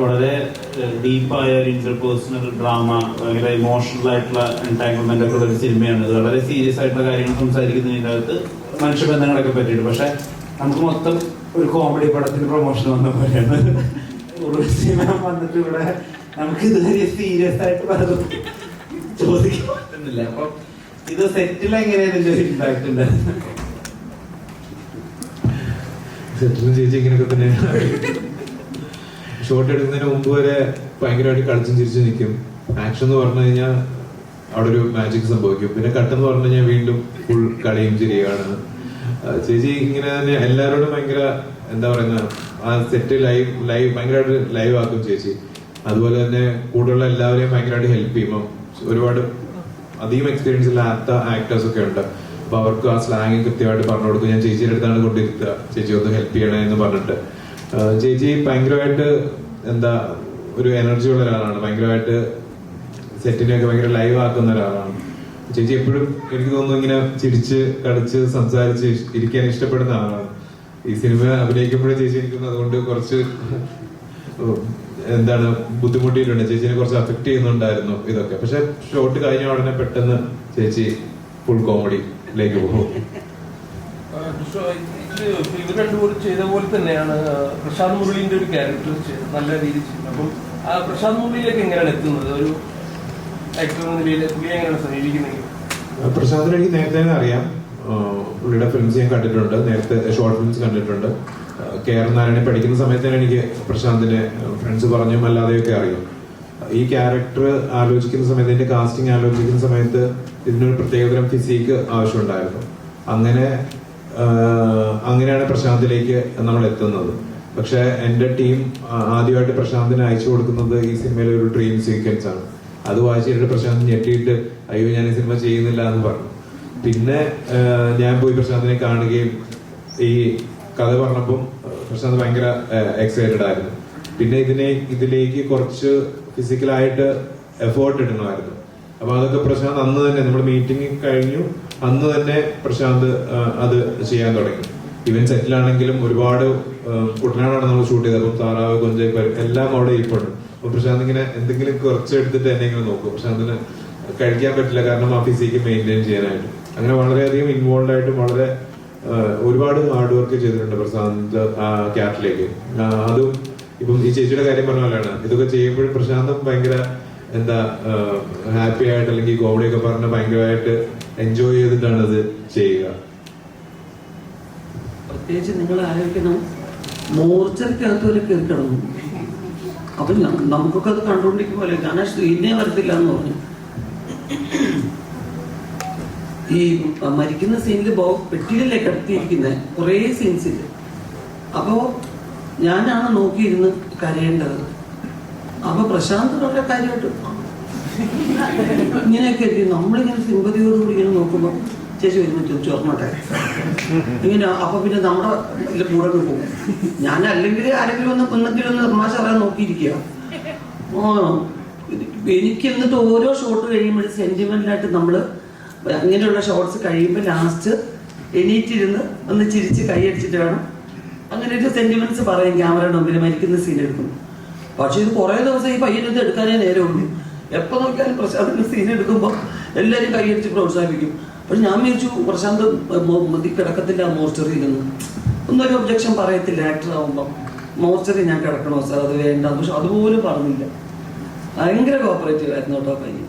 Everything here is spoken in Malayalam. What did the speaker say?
വളരെ ഡീപ്പായ ഒരു ഇന്റർപേഴ്സണൽ ഡ്രാമ ഭയങ്കര ഇമോഷണൽ ആയിട്ടുള്ള എൻടാങ്കിൾമെന്റ് ഒക്കെ ഉള്ള ഒരു സിനിമയാണ് ഇത് വളരെ സീരിയസ് ആയിട്ടുള്ള കാര്യങ്ങൾ സംസാരിക്കുന്നതിന്റെ അകത്ത് മനുഷ്യബന്ധങ്ങളൊക്കെ പറ്റിയിട്ട് പക്ഷെ നമുക്ക് മൊത്തം ഒരു കോമഡി പടത്തിന് പ്രൊമോഷൻ വന്ന പോലെയാണ്. ഒരു സിനിമ വന്നിട്ട് ഇവിടെ നമുക്ക് ഇതുവരെ സീരിയസ് ആയിട്ട് പലതും ചോദിക്കാൻ പറ്റുന്നില്ല അപ്പൊ ഇത് സെറ്റിൽ എങ്ങനെയാണ് ഇതിന്റെ ഇമ്പാക്ട് ഉണ്ടായിരുന്നത് സെറ്റിലും ചേച്ചി ഇങ്ങനെയൊക്കെ തന്നെയാണ്. ഷോട്ട് എടുക്കുന്നതിന് മുമ്പ് വരെ ഭയങ്കരമായിട്ട് കളിച്ചും ചിരിച്ചു നിൽക്കും ആക്ഷൻ എന്ന് പറഞ്ഞു കഴിഞ്ഞാൽ അവിടെ ഒരു മാജിക് സംഭവിക്കും. പിന്നെ കട്ട് എന്ന് പറഞ്ഞു കഴിഞ്ഞാൽ വീണ്ടും ഫുൾ കളിയും ചിരിയാണ് ചേച്ചി ഇങ്ങനെ തന്നെ എല്ലാവരോടും ഭയങ്കര എന്താ പറയുന്ന ആ സെറ്റ് ലൈവ് ലൈവ് ഭയങ്കരമായിട്ട് ലൈവ് ആക്കും ചേച്ചി. അതുപോലെ തന്നെ കൂടെയുള്ള എല്ലാവരെയും ഭയങ്കരമായിട്ട് ഹെൽപ്പ് ചെയ്യും. ഒരുപാട് അധികം എക്സ്പീരിയൻസ് ഇല്ലാത്ത ആക്ടേഴ്സ് ഒക്കെ ഉണ്ട്. അപ്പൊ അവർക്ക് ആ സ്ലാങ് കൃത്യമായിട്ട് പറഞ്ഞു കൊടുക്കും. ഞാൻ ചേച്ചിയുടെ അടുത്താണ് കൊണ്ടിരുത്തുക. ചേച്ചി ഒന്ന് ഹെൽപ്പ് ചെയ്യണേ എന്ന് പറഞ്ഞിട്ട്. ചേച്ചി ഭയങ്കരമായിട്ട് എന്താ ഒരു എനർജി ഉള്ള ഒരാളാണ്. ഭയങ്കരമായിട്ട് സെറ്റിനെയൊക്കെ ഭയങ്കര ലൈവ് ആക്കുന്ന ഒരാളാണ്. ചേച്ചി എപ്പോഴും എനിക്ക് തോന്നുന്നു ഇങ്ങനെ ചിരിച്ച് കളിച്ച് സംസാരിച്ച് ഇരിക്കാൻ ഇഷ്ടപ്പെടുന്ന ആളാണ്. ഈ സിനിമ അഭിനയിക്കുമ്പോഴേ ചേച്ചി ഇരിക്കുന്നത് അതുകൊണ്ട് കുറച്ച് എന്താണ് ബുദ്ധിമുട്ടിയിട്ടുണ്ട്. ചേച്ചിനെ കുറച്ച് അഫക്ട് ചെയ്യുന്നുണ്ടായിരുന്നു ഇതൊക്കെ. പക്ഷെ ഷോട്ട് കഴിഞ്ഞ ഉടനെ പെട്ടെന്ന് ചേച്ചി ഫുൾ കോമഡിയിലേക്ക് പോകും. ഇവർ രണ്ടുപേരും ചെയ്ത പോലെ തന്നെയാണ് പ്രശാന്ത് മുരളീന്റെ ഒരു ക്യാരക്ടർ നല്ല രീതിയിൽ ചെയ്യുന്നത് അപ്പം ആ പ്രശാന്ത് മുരളിയിലേക്ക് എങ്ങനെയാണ് എത്തുന്നത്? ഒരു ആക്ടർ എന്ന നിലയിൽ എങ്ങനെയാണ് സമീപിക്കുന്നത്? പ്രശാന്തിനെ എനിക്ക് നേരത്തെ അറിയാം. പുള്ളിയുടെ ഫിലിംസ് ഞാൻ കണ്ടിട്ടുണ്ട്. നേരത്തെ ഷോർട്ട് ഫിലിംസ് കണ്ടിട്ടുണ്ട്. കെ ആർ പഠിക്കുന്ന സമയത്ത് തന്നെ എനിക്ക് പ്രശാന്തിനെ ഫ്രണ്ട്സ് പറഞ്ഞും അല്ലാതെയൊക്കെ അറിയും. ഈ ക്യാരക്ടർ ആലോചിക്കുന്ന സമയത്ത് എന്റെ കാസ്റ്റിംഗ് ആലോചിക്കുന്ന സമയത്ത് ഇതിനൊരു പ്രത്യേകതരം ഫിസിക്ക് ആവശ്യമുണ്ടായിരുന്നു. അങ്ങനെ അങ്ങനെയാണ് പ്രശാന്തിലേക്ക് നമ്മൾ എത്തുന്നത്. പക്ഷെ എന്റെ ടീം ആദ്യമായിട്ട് പ്രശാന്തിന് അയച്ചു കൊടുക്കുന്നത് ഈ സിനിമയിലെ ഒരു ഡ്രീം സീക്വൻസ് ആണ്. അത് വായിച്ചിട്ട് പ്രശാന്ത് ഞെട്ടിയിട്ട് അയ്യോ ഞാൻ ഈ സിനിമ ചെയ്യുന്നില്ല എന്ന് പറഞ്ഞു. പിന്നെ ഞാൻ പോയി പ്രശാന്തിനെ കാണുകയും ഈ കഥ പറഞ്ഞപ്പം പ്രശാന്ത് ഭയങ്കര എക്സൈറ്റഡ് ആയിരുന്നു. പിന്നെ ഇതിനെ ഇതിലേക്ക് കുറച്ച് ഫിസിക്കലായിട്ട് എഫേർട്ട് ഇടണമായിരുന്നു. അപ്പൊ അതൊക്കെ പ്രശാന്ത് അന്ന് തന്നെ നമ്മൾ മീറ്റിംഗ് കഴിഞ്ഞു. അന്ന് തന്നെ പ്രശാന്ത് അത് ചെയ്യാൻ തുടങ്ങി. ഇവൻ സെറ്റിലാണെങ്കിലും ഒരുപാട് കുട്ടനാടാണ് നമ്മൾ ഷൂട്ട് ചെയ്തത്. അപ്പം താറാവ് കൊഞ്ച് എല്ലാം അവിടെ ഇരിപ്പുണ്ട്. അപ്പൊ പ്രശാന്ത് ഇങ്ങനെ എന്തെങ്കിലും കുറച്ച് എടുത്തിട്ട് എന്നെ നോക്കും. പ്രശാന്തിന് കഴിക്കാൻ പറ്റില്ല. കാരണം ആ ഫിസിക്ക് മെയിന്റെയിൻ ചെയ്യാനായിട്ട്. അങ്ങനെ വളരെയധികം ഇൻവോൾവ് ആയിട്ട് വളരെ ഒരുപാട് ഹാർഡ് വർക്ക് ചെയ്തിട്ടുണ്ട് പ്രശാന്ത് ക്യാറ്റിലേക്ക് അതും ഇപ്പം ഈ ചേച്ചിയുടെ കാര്യം പറഞ്ഞ പോലെയാണ്. ഇതൊക്കെ ചെയ്യുമ്പോഴും പ്രശാന്തം ഭയങ്കര എന്താ ഹാപ്പി ആയിട്ട് അല്ലെങ്കിൽ കോമഡി ഒക്കെ പറഞ്ഞ് ഭയങ്കരമായിട്ട് എൻജോയ് ചെയ്തിട്ടാണ് അത് ചെയ്യുക. പ്രത്യേകിച്ച് നിങ്ങൾ ആലോചിക്കണം മോർച്ചറിക്കകത്ത് വരെ കയറി കിടന്നു. നമുക്കൊക്കെ അത് കണ്ടുകൊണ്ടിരിക്കുമ്പോൾ ഞാൻ ഇന്നേ വരത്തില്ല എന്ന് പറഞ്ഞു. ഈ മരിക്കുന്ന സീനിൽ ബോ പെട്ടിയിലല്ലേ കിടത്തിയിരിക്കുന്നത് കുറേ സീൻസിൽ അപ്പോ ഞാനാണ് നോക്കിയിരുന്ന് കരയേണ്ടത്. അപ്പൊ പ്രശാന്ത് വളരെ കാര്യമായിട്ട് ഇങ്ങനെയൊക്കെ അല്ലേ നമ്മളിങ്ങനെ സിമ്പതിയോട് കൂടി ഇങ്ങനെ നോക്കുമ്പോൾ ചേച്ചി വരുമ്പോൾ ചോദിച്ചു ഓർമ്മട്ടെ ഇങ്ങനെ അപ്പൊ പിന്നെ നമ്മുടെ കൂടെ പോകും ഞാൻ അല്ലെങ്കിൽ ആരെങ്കിലും ഒന്ന് ഒന്നെങ്കിലും ഒന്ന് നിർമ്മാശ പറയാൻ നോക്കിയിരിക്കുക. ഓ എനിക്ക് എന്നിട്ട് ഓരോ ഷോട്ട് കഴിയുമ്പോഴും സെന്റിമെന്റലായിട്ട് നമ്മൾ അങ്ങനെയുള്ള ഷോട്ട്സ് കഴിയുമ്പോൾ ലാസ്റ്റ് എണീറ്റിരുന്ന് ഒന്ന് ചിരിച്ച് കൈയടിച്ചിട്ട് വേണം. അങ്ങനെ ഒരു സെന്റിമെന്റ്സ് പറയും ക്യാമറയുടെ മുമ്പിൽ മരിക്കുന്ന സീൻ എടുക്കും പക്ഷെ ഇത് കുറേ ദിവസം ഈ പയ്യനെടുത്ത് എടുക്കാനേ നേരമുള്ളൂ എപ്പോൾ നോക്കിയാലും പ്രശാന്തിന്റെ സീൻ എടുക്കുമ്പോൾ എല്ലാവരും കൈയടിച്ച് പ്രോത്സാഹിപ്പിക്കും. പക്ഷെ ഞാൻ വിചാരിച്ചു പ്രശാന്ത് മതി കിടക്കത്തില്ല മോർച്ചറിയിലൊന്നും ഒന്നൊരു ഒബ്ജക്ഷൻ പറയത്തില്ല ആക്ടർ ആവുമ്പോൾ മോർച്ചറി ഞാൻ കിടക്കണോ സാർ? അത് വേണ്ട. പക്ഷെ അതുപോലും പറഞ്ഞില്ല. ഭയങ്കര കോപ്പറേറ്റീവ് ആയിരുന്നു കേട്ടോ പയ്യൻ.